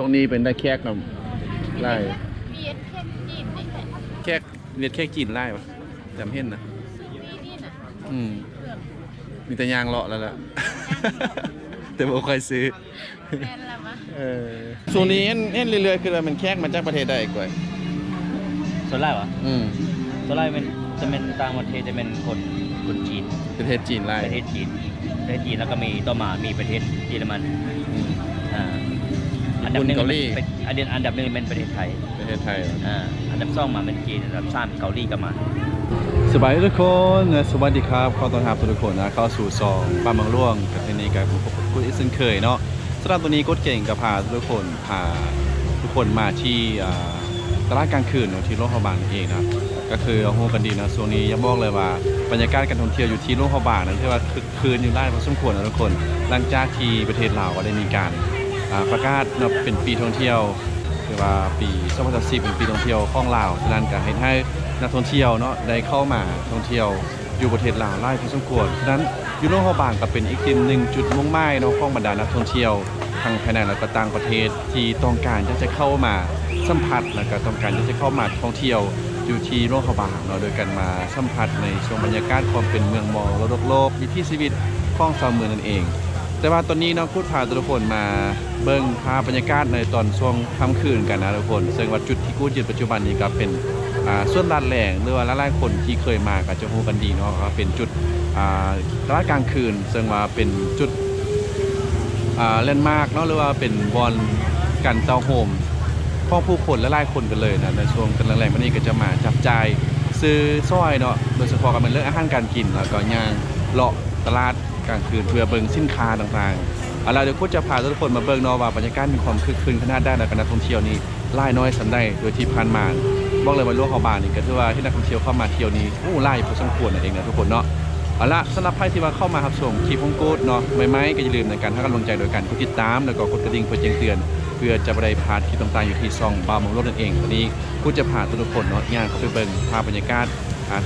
ช่วงนี้เป็นได้แขกเนาะไล่มีเอ็ดแค่จีนนี่แหละแขกเน็ตแขกจีนไล่ปะจำเห็นนะมีนี่น่ะอืมเครื่องมีแต่ยางเลาะแล้วล่ะ แต่บ่ค่อยซื้อ แม่นละมะเออช่วงนี้เห็นเห็นเรื่อยๆคือว่ามันแขกมาจากประเทศใดก่อยส่วนแรกเหรออืมส่วนแรกเป็นจะเป็นต่างประเทศจะเป็นคนคนจีนประเทศจีนไล่ประเทศจีนประเทศจีนแล้วก็มีต่อมามีประเทศเยอรมันอืมอ่าอัน ดับหนึ่งเกาหลีเป็นอันดับอันดับหนึ่งเป็นประเทศไทย ประเทศไทยอ่าอันดับสองมาเป็นจีนอันดับสามเกาหลีก็มา สบายดีทุกคนนะสวัสดีครับขอต้อนรับทุกคนนะเข้าสู่ซองบ้านบางร่วงกับที่นี่กับผมคุณอีกเช่นเคยเนาะสำหรับตัวนี้กดเก่งก็พาทุกคนพาทุกคนมาที่อ่าตลาดกลางคืนเนาะที่โลกเขาบางนี่เองนะก็คือเอาโฮกันดีนะช่วงนี้อยังบอกเลยว่าบรรยากาศการท่องเที่ยวอยู่ที่โลกเขาบางนะที่ว่าคึกคืนอยู่ได้พอสมควรนะทุกคน หลังจากที่ประเทศลาวก็ได้มีการอ่า ประกาศเนาะเป็นปีท่องเที่ยวคือว่าปี2010เป็นปีท่องเที่ยวของลาวฉะนั้นก็ให้ให้นักท่องเที่ยวเนาะได้เข้ามาท่องเที่ยวอยู่ประเทศลาวหลายพอสมควรฉะนั้นยูโรฮอบางก็เป็นอีกจุดหนึ่งจุดมุ่งหมายเนาะของบรรดานักท่องเที่ยวทั้งภายในและก็ต่างประเทศที่ต้องการที่จะเข้ามาสัมผัสและก็ต้องการที่จะเข้ามาท่องเที่ยวอยู่ที่โลกฮอบางเนาะโดยการมาสัมผัสในช่วงบรรยากาศความเป็นเมืองมองโลกโลกวิถีชีวิตของชาวเมืองนั่นเอง แต่ว่าตอนนี้น้องพูดพาทุกคนมาเบิ่งภาพบรรยากาศในตอนช่วงค่ำคืนกันนะทุกคน ซึ่งว่าจุดที่กูดยืนปัจจุบันนี้ก็เป็นอ่าส่วนลาดแหล่งหรือว่าหลายๆคนที่เคยมาก็จะรู้กันดีเนาะก็เป็นจุดอ่าตลาดกลางคืน ซึ่งว่าเป็นจุดอ่าแลนมากเนาะหรือว่าเป็นบอลกันเตาโฮมขอผู้คนหลายๆคนกันเลยนะในช่วงกันแรงๆวันนี้ก็จะมาจับจ่ายซื้อซอยเนาะโดยเฉพาะก็เป็นเรื่องอาหารการกินแล้วก็ย่างเลาะตลาด กลางคืนเพื่อเบิ่งสินค้าต่างๆเอาล่ะเดี๋ยวกูจะพาทุกคนมาเบิ่งเนาะว่าบรรยากาศมีความคึกคืนขนาดได้ในการนักท่องเที่ยวนี้หลายน้อยสันได้โดยที่ผ่านมาบอกเลยว่าโลกเขาบานนี่ก็ถือว่าที่นักท่องเที่ยวเข้ามาเที่ยวนี้โอ้หลายพอสมควรนั่นเองนะทุกคนเนาะเอาละสำหรับใครที่ว่าเข้ามาครับชมคลิปของกูดเนาะไม่ไม่ก็อย่าลืมในการให้กำลังใจโดยการกดติดตาม แล้วก็กดกระดิ่งเพื่อแจ้งเตือน เพื่อจะไม่ได้พลาดคลิปต่างๆอยู่ที่ช่องบาวมองโลกนั่นเองตอนนี้กูจะพาทุกคนเนาะย่างเข้าไปเบิ่งภาพบรรยากาศ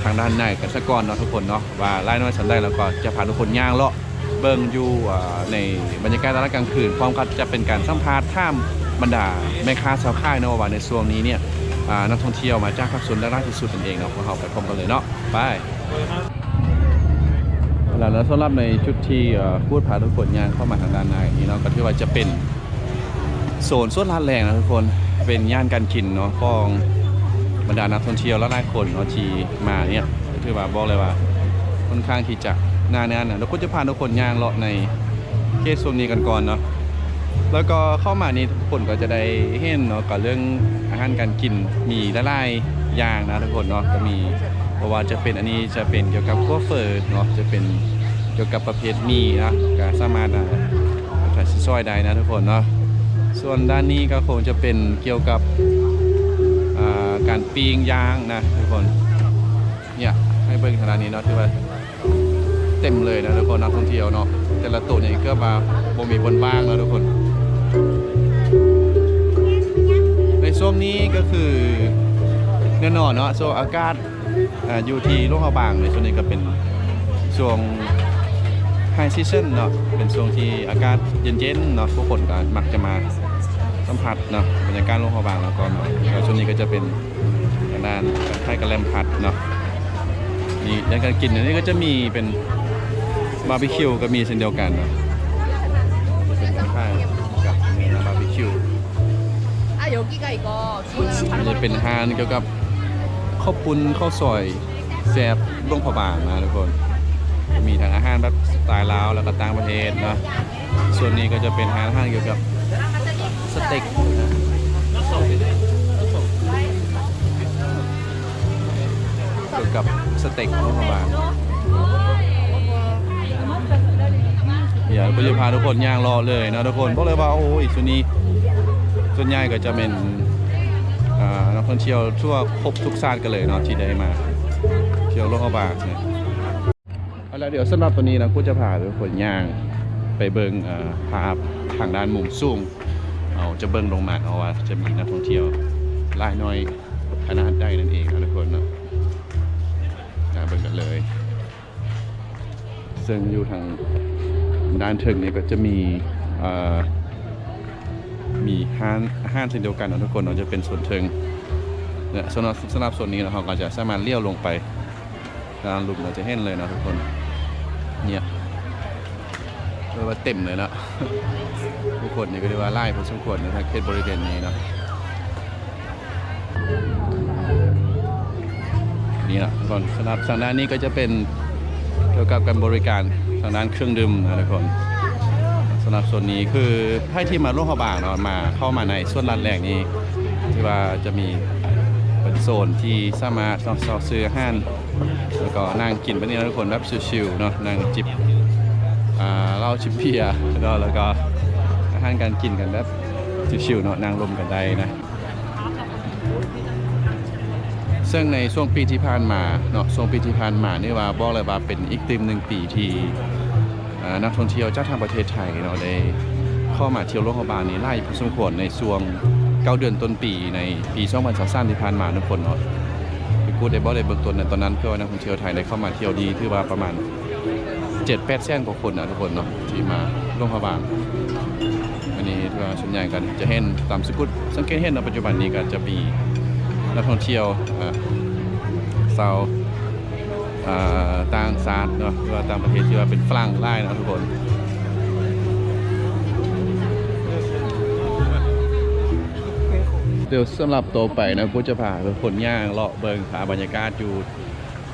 ทางด้านในกันสักก่อนเนาะทุกคนเนาะว่าไล่น้อยสันได้แล้วก็จะพาทุกคนย่างเลาะเบิ่งอยู่ในบรรยากาศตลาดกลางคืนพร้อมกับจะเป็นการสัมภาษณ์ท่ามบรรดาแม่ค้าชาวค่ายเนาะว่าในช่วงนี้เนี่ยนักท่องเที่ยวมาจากภาคส่วนและราชที่สุดนั่นเองเนาะพวกเราไปพร้อมกันเลยเนาะไปแล้วแล้วสำหรับในชุดที่พูดพาทุกคนย่างเข้ามาทางด้านในนี้เนาะก็ที่ว่าจะเป็นโซนสวนลาดแรงนะทุกคนเป็นย่านการกินเนาะของ บรรดานักท่องเที่ยวและหลายคนเนาะที่มาเนี่ยถือว่าบอกเลยว่าค่อนข้างที่จะหนาแน่นนะแล้วก็จะพาทุกคนย่างเลาะในเขตโซนนี้กันก่อนเนาะแล้วก็เข้ามานี่ทุกคนก็จะได้เห็นเนาะกับเรื่องอาหารการกินมีหลายอย่างนะทุกคนเนาะก็มีเพราะว่าจะเป็นอันนี้จะเป็นเกี่ยวกับขั้วเฟิร์เนาะจะเป็นเกี่ยวกับประเภทมีนะก็สามารถอะถ่ายซอยได้นะทุกคนเนาะส่วนด้านนี้ก็คงจะเป็นเกี่ยวกับ การปิ้งยางนะทุกคนเนี่ยให้เบิ่งทาดนนี้เนาะที่ว่าเต็มเลยนะทุกคนนักท่องเที่ยวเนาะแต่ละตัวเนี่ยก็มาบ่มีบนบ้างแล้วทุกคน ในช่วงนี้ก็คือแน่นอนเนาะช่วงอากาศออยู่ที่โลกเขาบางในช่วงนี้ก็เป็นช่วงไฮซีซันเนาะเป็นช่วงที่อากาศเย็นๆเนาะทุกคนก็มักจะมา สัมผัสเนาะบรรยากาศโรงพยาบาลแล้วกันนะแล้วช่วงนี้ก็จะเป็นทางด้านไค่กระแลมพัดเนาะนี่ด้านการกินอันนี้ก็จะมีเป็นบาร์บีคิวก็มีเช่นเดียวกันเนาะเป็นข้าวกับบาร์บีคิวอันนี้เป็นฮานเกี่ยวกับข้าวปุ้นข้าวซอยแซ่บโรงพยาบาลนะทุกคนมีทางอาหารแบบสไตล์ลาวแล้วก็ต่างประเทศนะส่วนนี้ก็จะเป็นอาหารเกี่ยวกับ สเต็กเกี่ยวกับสเต็กร่วงผาบางเดี๋ยวผมจะพาทุกคนย่างรอเลยนะทุกคนบอกเลยว่าโอ้ยส่วนนี้ส่วนใหญ่ก็จะเป็นนักท่องเที่ยวทั่วครบทุกชาติกันเลยเนาะที่ได้มา เที่ยวโลกเขาบากเนี่ยเอาละเดี๋ยวสำหรับตัวนี้นะกูจะพาทุกคนย่างไปเบิงอ่าภาพทางด้านมุมสูง เอาจะเบิงลงมาเอาว่าจะมีนักท่องเที่ยวลายน้อยขนาดใดนั่นเองนะทุกคนเนาะเบิ้งกันเลย ซึ่งอยู่ทางด้านถึงนี่ก็จะมีมีห้านห้านเช่นเดียวกันนะทุกคนเนาจะเป็นส่วนเทิงเนี่ยสำหรับสำหรับส่วนนี้เราก็จะสามารถเลี้ยวลงไปทางลุมเราจะเห็นเลยนะทุกคนเนี่ยเรียกว่าเต็มเลยเนาะ ทุกคนนี่ก็เรียกว่าไล่พอสมควรในทางเขตบริเวณนี้เนาะนี่นะทุกคนสำหรับทางด้านนี้ก็จะเป็นเกี่ยวกับการบริการทางด้านเครื่องดื่มนะทุกคนสำหรับส่วนนี้คือให้ที่มาร่วมขบางเนาะมาเข้ามาในส่วนร้านแรกนี้ที่ว่าจะมีเป็นโซนที่สามารถซอซื้ออาหารแล้วก็นั่งกินไปนี่นะทุกคนแบบชิวๆเนาะนั่งจิบอ่าเหล้าชิบเบียแล้วก็แล้วก็ อาหารการกินกันแบบชิวๆเนาะนั่งลมกันได้นะซึ่งในช่วงปีที่ผ่านมาเนาะช่วงปีที่ผ่านมานี่ว่าบอกเลยว่าเป็นอีกติมหนึ่งปีที่นักท่องเที่ยวจากทางประเทศไทยเนาะได้เข้ามาเที่ยวโลกบาลนี้ไล่พอสมควรในช่วงเก้าเดือนต้นปีในปี2023ที่ผ่านมาทุกคนเนาะคือกูได้บอกได้เบื้องต้นในตอนนั้นคือว่านักท่องเที่ยวไทยได้เข้ามาเที่ยวดีถือว่าประมาณ 7-8แสนกว่าคนนะทุกคนเนาะที่มาโลกบาลอันนี้ถือว่าส่วนใหญ่กันจะเห็นตามสกุลสังเกตเห็นในปัจจุบันนี้ก็จะมีนักท่องเที่ยวอ่าชาวอ่าต่างชาติเนาะหรือว่าต่างประเทศที่ว่าเป็นฝรั่งไล่นะทุกคนเดี๋ยวสำหรับตัวไปนะกูจะพาคนย่างเลาะเบิงหาบรรยากาศอยู่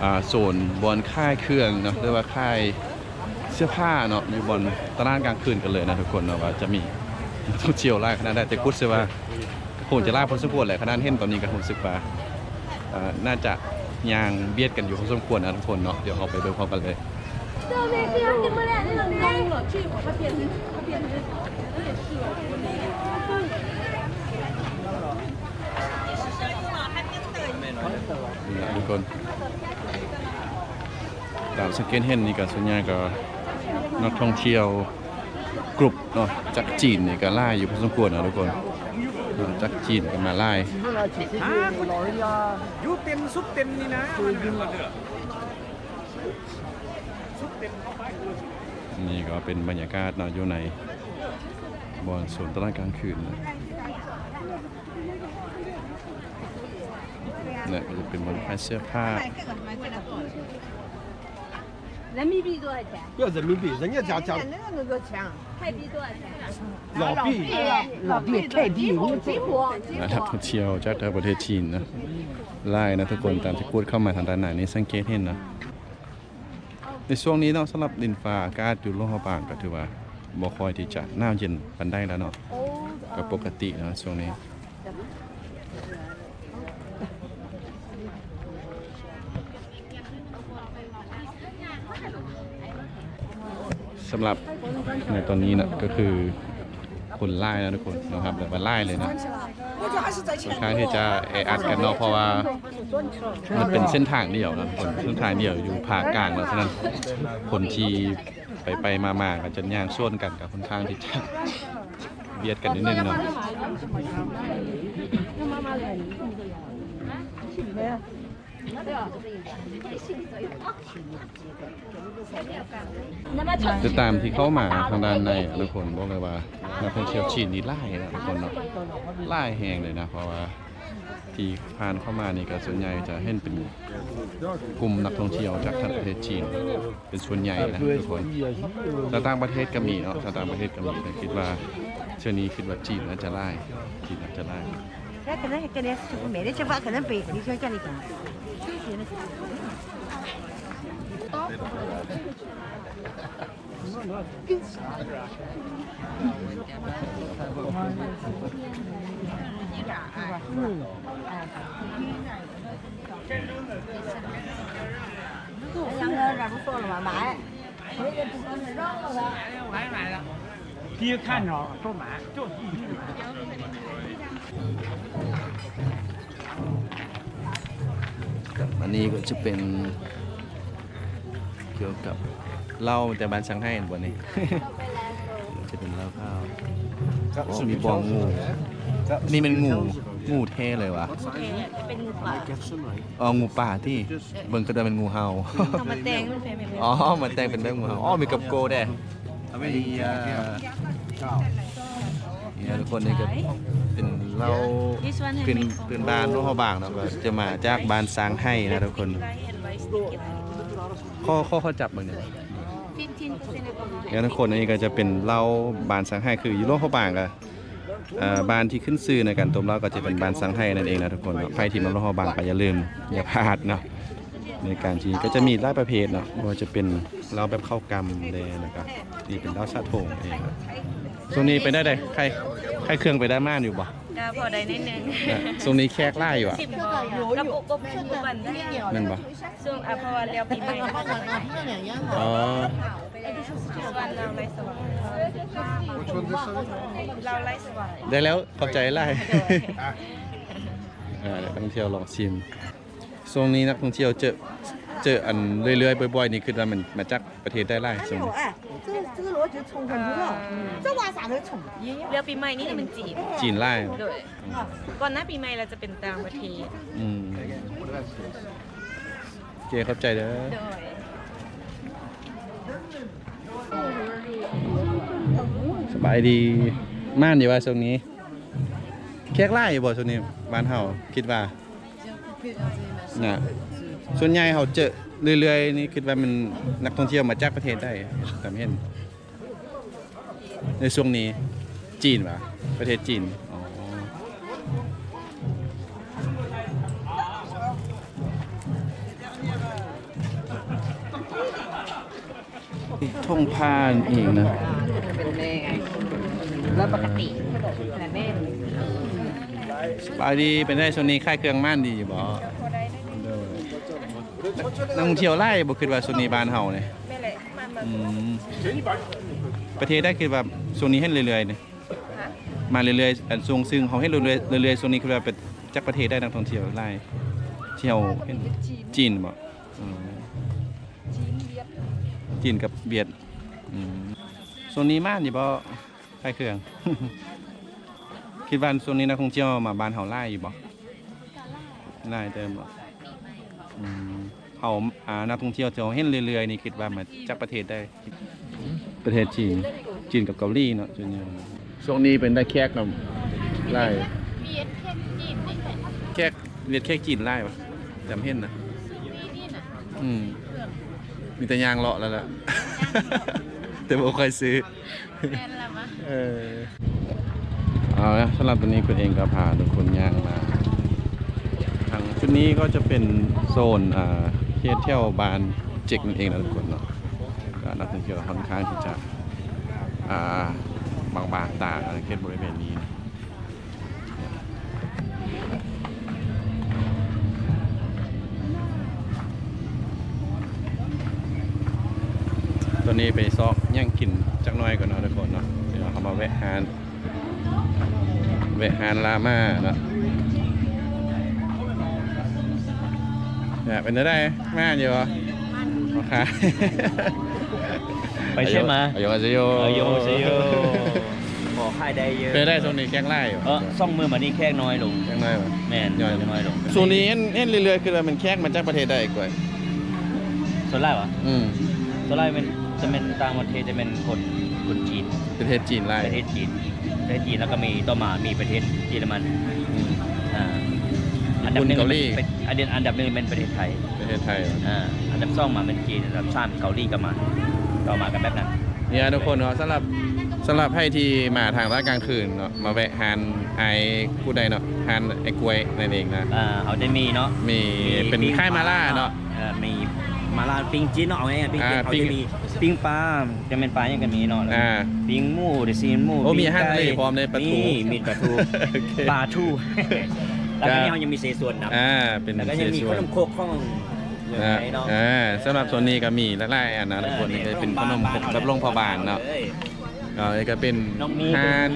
อ่าโซนบอนค่ายเครื่องเนาะหรือว่าค่าย สื้อผ้าเนาะอยู่บนตลาดกลางคืนกันเลยนะทุกคนเนาะว่าจะมีนักท่องเที่ยวไล่ขนาดได้แต่กูเชื่อว่าคงจะไล่พอสมควรแหละขนาดเห็นตอนนี้ก็รู้สึกว่าน่าจะยางเบียดกันอยู่พอสมควรนะทุกคนเนาะเดี๋ยวเราไปดูพร้อมกันเลยนี่นะทุกคนตามสเก็ตเห็นนี่ก็ส่วนใหญ่ก็ นักท่องเที่ยวกลุ่มเนาะจากจีนก็ไล่อยู่พอสมควรนะทุกคนจากจีนก็มาไล่ยูเต็มซุปเต็มนี่นะนี่ก็เป็นบรรยากาศนะอยู่ในบอลสวนตลาดกลางคืนนะเนี่ยจะเป็นบอลขายเสื้อผ้า 人民币多少钱？不要人民币，人家家家那个那个强，泰币多少钱？老币，老币泰币，你金箔金 นักท่องเที่ยวจากทางประเทศจีนนะไล่นะทุกคนตามที่พูดเข้ามาทางด้านไหนนี่สังเกตเห็นนะในช่วงนี้เนาะสำหรับดินฟ้าอากาศอยู่โลกบางก็ถือว่าบ่ค่อยที่จะหนาวเย็นปันได้แล้วเนาะก็ปกตินะช่วงนี้ สำหรับในตอนนี้นะก็คือคนไล่นะทุกคนนะครับแบบว่าไล่เลยนะค่อนข้างที่จะแออัดกันเนาะเพราะว่ามันเป็นเส้นทางเดียวนะทุกคนเส้นทางเดียวอยู่ภาคกลางแล้วฉะนั้นคนที่ไปไปมามาๆกันจะย่างส่วนกันกับค่อนข้างที่จะเบียดกันนิดนึงเนาะ จะตามที่เข้ามาทางด้านในทุกคนบอกเลยว่านักท่องเที่ยวจีนนี่ไล่นะทุกคนเนาะไล่แหงเลยนะเพราะว่าที่ผ่านเข้ามานี่ก็ส่วนใหญ่จะเห็นเป็นกลุ่มนักท่องเที่ยวจากประเทศจีน เป็นส่วนใหญ่นะทุกคนจาต่างประเทศก็มีเนาะจาต่างประเทศก็มีแต่คิดว่าเชื่อนี้คิดว่าจีนน่าจะไล่จีนน่าจะไล่แค่วก็นั้นก็เนี่ยสมมติเดี๋ยวจะแค่านนั้นไปนี่ช่วยกันอีก 钱的。嗯。哎，杨哥，这不错了吗？买。买买的，第一看着都买，就。 อันนี้ก็จะเป็นเกี่ยวกับเหล้าแต่บ้านช่างให้อันบนนี้ จะเป็นเหล้าข้าวโอ้มีบองงู นี่เป็นงูงูเท่เลยวะเป็นงูป่าอ๋องูป่าที่เบิ่งก็จะเป็นงูเห่าต้องมาแตงมันเป็นแบบนี้ อ๋อมันแต่งเป็นแบบงูเห่าอ๋อมีกับโกแด้มีเอ่อ เนี่ยทุกคนนี่ก็เป็นเรา This one เป็น handmade from เป็นบ้านร่วบางเนาะก็จะมาจากบ้านสร้างให้นะทุกคน Dry and rice stick it. ข้อข้อเขาจับมือเนี่ย15% alcohol. เนี่ยทุกคนอันนี้ก็จะเป็นเหล้าบานสังไห้คืออยู่โลกเขาบางก็เอ่อบานที่ขึ้นซื่อในการต้มเหล้าก็จะเป็นบานสังไห้นั่นเองนะทุกคนเนาะใครที่มาโลกเขาบางก็อย่าลืมอย่าพลาดเนาะในการที่ก็จะมีหลายประเภทเนาะไม่ว่าจะเป็นเหล้าแบบข้าวกำเลยนะครับนี่เป็นเหล้าสาโทงเองครับ ช่วงนี้ไปได้ไดใครใครเครื่องไปได้ม่านอยู่บ่ก็พอได้นิดนึงนะช่วงนี้แขกไล่อยู่อะชิมพอกับอุปกรณ์ได้นั่นบ่ช่วงอะเพราะว่าเลี้ยวปีใหม่แล้วก็อ๋อวันเราไล่สว่างเราไล่สว่างได้แล้วขอบใจไล่เออนักท่องเที่ยวลองชิมช่วงนี้นักท่องเที่ยวเจอ เจออันเรื่อยๆบ่อยๆนี่คือว่ามันมาจากประเทศได้ไล่ 还 ช่วง 没有 นี้ 哎，这个这个螺就冲很多，这挖啥都冲。 เลี้ยวปีใหม่นี่มันจีบ จีนไล่ โดยก่อนหน้าปีใหม่เราจะเป็นต่างประเทศ อืมโอเคเข้าใจเด้อ โดย สบายดีม่านอยู่ว่าช่วงนี้แขกไล่อยู่บ่ช่วงนี้บ้านเฮาคิดว่าน่ะ ส่วนใหญ่เขาเจอเรื่อยๆนี่คิดว่ามันนักท่องเที่ยวมาจากประเทศได้ตามเห็น ในช่วงนี้จีนปะประเทศจีนอ๋อท่องพานเองนะแล้วปกติแต่แม่สบายดีเป็นได้ช่วงนี้ค่ายเครื่องม่านดีอยู่บ่เด้อ นักท่องเที่ยวไล่บ่คิดว่าช่วงนี้บ้านเฮาเนี่ยแม่แหละมันมาอืมประเทศได้คือแบบช่วงนี้เห็นเรื่อยๆเนี่ยมาเรื่อยๆอันช่วงซึ่งเขาเห็นเรื่อยๆเรื่อยๆช่วงนี้คือว่าเป็นจากประเทศได้นักท่องเที่ยวไล่เที่ยวเห็นจีนบ่อืมจีนกับเวียดอืมช่วงนี้ม่านอยู่บ่ค่ายเครื่อง คิดว่าช่วงนี้นักท่องเที่ยวมาบ้านเฮาไล่อยู่บ่ไล่เติมบ่อืม เขาอ่านักท่องเที่ยวที่เขาเห็นเรื่อยๆนี่คิดว่ามาจากประเทศได้ประเทศจีนจีนกับเกาหลีเนาะส่วนใหญ่ช่วงนี้เป็นได้แขกเนาะไล่แขกเรียนแขกจีนไล่ปะจำเห็นนะอืมมีแต่ยางเลาะแล้วล่ะแต่บ่ค่อยซื้อเออเอาละสำหรับตัวนี้คุณเองก็พาทุกคนย่างมาทางชุดนี้ก็จะเป็นโซนอ่า เที่ยวเที่ยวบานเจกนั่นเองนะทุกคนเนาะก็นักท่องเที่ยวค่อนข้างที่จะอ่าบางบางตาในเขตบริเวณนี้นะตอนนี้ไปซอกย่างกินจักน้อยก่อนเนาะทุกคนเนาะเดี๋ยวเขามาแวะหานแวะหานลาม่าเนาะ เนี่ยเป็นได้มากอยู่เหรอโอเคไปใช่ไหมอายุอายุเออโยเซโยขอค่ายได้เยอะเป็นได้โซนนี้แกล้งไล่อยู่เออซ่องมือมานี่แค่น้อยลงแกล้งไล่ปะแม่นย่อยน้อยลงโซนนี้เอ็นเอ็นเรื่อยๆคือมันแค่มาจากประเทศใดก่อนส่วนแรกวะอืมส่วนแรกเป็นจะเป็นต่างประเทศจะเป็นคนคนจีนประเทศจีนไล่ประเทศจีนประเทศจีนแล้วก็มีต่อมามีประเทศเยอรมันอืมอ่า อันดับหนึ่งเกาหลีเป็นอันเดนอันดับหนึ่งเป็นประเทศไทยประเทศไทยอ่าอันดับสองมาเป็นจีนอันดับสามเกาหลีก็มาก็มากันแบบนั้นเนี่ยทุกคนเนาะสำหรับสำหรับให้ที่มาทางร้านกลางคืนเนาะมาแวะฮานไอผู้ใดเนาะฮานไอกล้วยนั่นเองนะอ่าเขาจะมีเนาะมีเป็นค่ายมาล่าเนาะออมีมาล่าปิ้งจีนเนาะเอาง่ายๆปิ้งจีนอ่าเขาปิ้งจะมีปิ้งปลาจะเป็นปลาอย่างกันมีเนาะแล้วอ่าปิ้งหมูเดซีนหมูโอ้มีปิ้งอาหารทะเลไก่พร้อมเลยปลาทูมีมีปลาทูโอเคปลาทู แล้วก็นี่เขายังมีเศษส่วนนะอ่าเป็นแล้วก็เศยังษมีส่ขวนนมโคกข้องเมืองอ่าไทยเนาะอ่าสำหรับโซนนี้ก็มีหลายๆอันนะทุกคนนี่ก็เป็นขนมครกแบบลงพอบานเนาะอ้ยก็นี่ก็เป็นน้องมีฮาน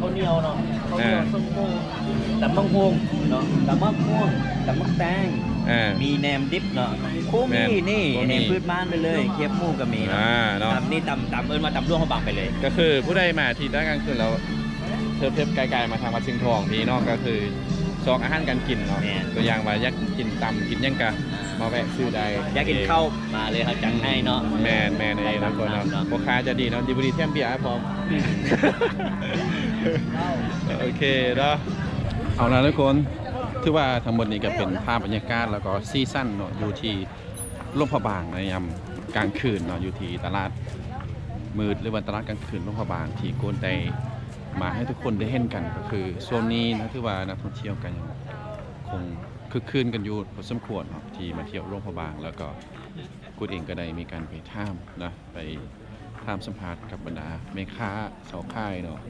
ข้าวเหนียวเนาะข้าวเหนียวอ่า ส้มโมตำมังฮวงเนาะตำมักม่วงตำมักแตง อ่า มีแหนมดิบเนาะคู่แหนมีมนี่คู่มีแหนมพืชบ้านไปเลยเคียบหมูก็มีเนาะอ่าเนาะ ตำนี่ตำตำเอิญมาตำร่วงเขาบังไปเลยก็คือผู้ใดมาที่ด้านกลางคืนแล้วเทปเทปไกลๆมาทางวัดชิงทองนี่เนาะก็คือ ซอกอาหารการกินเนาะตัวอย่างว่าอยากกินตำกินหยังกะมาแวะซื้อได้อยากกินข้าวมาเลยเขาจังให้เนาะ แมนแมนเองนะคนเนาะเนาะพ่อค้าจะดีเนาะดีบุรีเทียมเบียร์ให้พร้อมเโอเคนะเอาละทุกคนถือว่าทั้งหมดนี้ก็เป็นภาพบรรยากาศแล้วก็ซีซั่นเนาะอยู่ที่ร่มพระบางในยามกลางคืนเนาะอยู่ที่ตลาดมืดหรือวันตลาดกลางคืนร่มพระบางที่โกนได้ มาให้ทุกคนได้เห็นกันก็คือช่วงนี้นะถือว่านักท่องเที่ยวกันยังคงคึกคืนกันอยู่พอสมควรที่มาเที่ยวร่มพระบางแล้วก็กูดเองก็ได้มีการไปท่ามนะไปท่ามสัมภาษณ์กับบรรดาแม่ค้าสาวค่ายเนาะ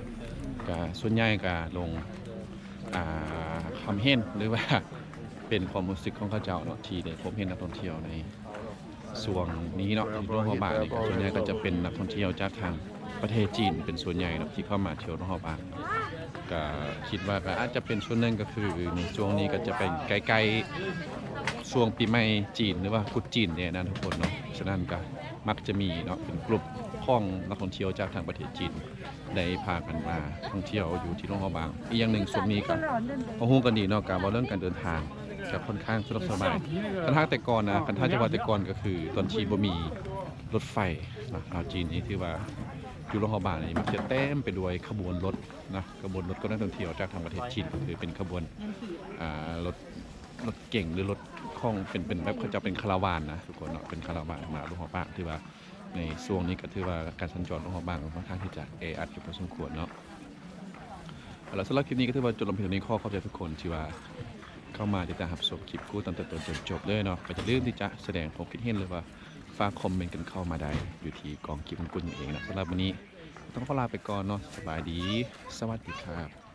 ก็ส่วนใหญ่ก็ลงอ่าคำเห็นหรือว่าเป็นความรู้สึกของเขาเจ้าเนาะที่ได้พบเห็นนักท่องเที่ยวในส่วนนี้เนาะที่ร่วมหัวบางนี่ก็ส่วนใหญ่ก็จะเป็นนักท่องเที่ยวจากทาง ประเทศจีนเป็นส่วนใหญ่เนาะที่เข้ามาเที่ยวร่วมหัวบางก็คิดว่าก็อาจจะเป็นส่วนหนึ่งก็คือในช่วงนี้ก็จะเป็นใกล้ๆช่วงปีใหม่จีนหรือว่ากุดจีนเนี่ยนะทุกคนเนาะฉะนั้นก็มักจะมีเนาะเป็นกลุ่มของนักท่องเที่ยวจากทางประเทศจีนได้พากันมาท่องเที่ยวอยู่ที่โรงพยาบาลอีกอย่างหนึ่งส่วนนี้ก็พอฮู้กันดีเนาะการว่าเรื่องการเดินทางก็ค่อนข้างสะดวกสบายกันทางแต่ก่อนนะกันทางจังหวัดแต่ก่อนก็คือตอนที่บ่มีรถไฟนะลาวจีนนี่ที่ว่า อยู่โรงพยาบาลนี่มักจะเต็มไปด้วยขบวนรถนะขบวนรถก็นักท่องเที่ยวจากทางประเทศจีนก็คือเป็นขบวนอ่ารถรถเก่งหรือรถข้องเป็นเป็นแบบเขาจะเป็นคาราวานนะทุกคนเนาะเป็นคาราวานมาโรงพยาบาลที่ว่าในช่วงนี้ก็ถือว่าการสัญจรของเราบางค่อนข้างที่จะเออัดอยู่พอสมควรเนาะเอาล่ะสำหรับคลิปนี้ก็ถือว่าจบลงเพียงเท่านี้ข้อเข้าใจทุกคนที่ว่าเข้ามาติดตามรับชมคลิปกู้ตั้งแต่ต้นจนจบเลยเนาะก็จะลืมที่จะแสดงความคิดเห็นหรือว่า ฝากคอมเมนต์กันเข้ามาได้อยู่ที่กองคลิปของคุณเองนะสำหรับวันนี้ต้องขอลาไปก่อนเนาะสบายดี สวัสดีครับ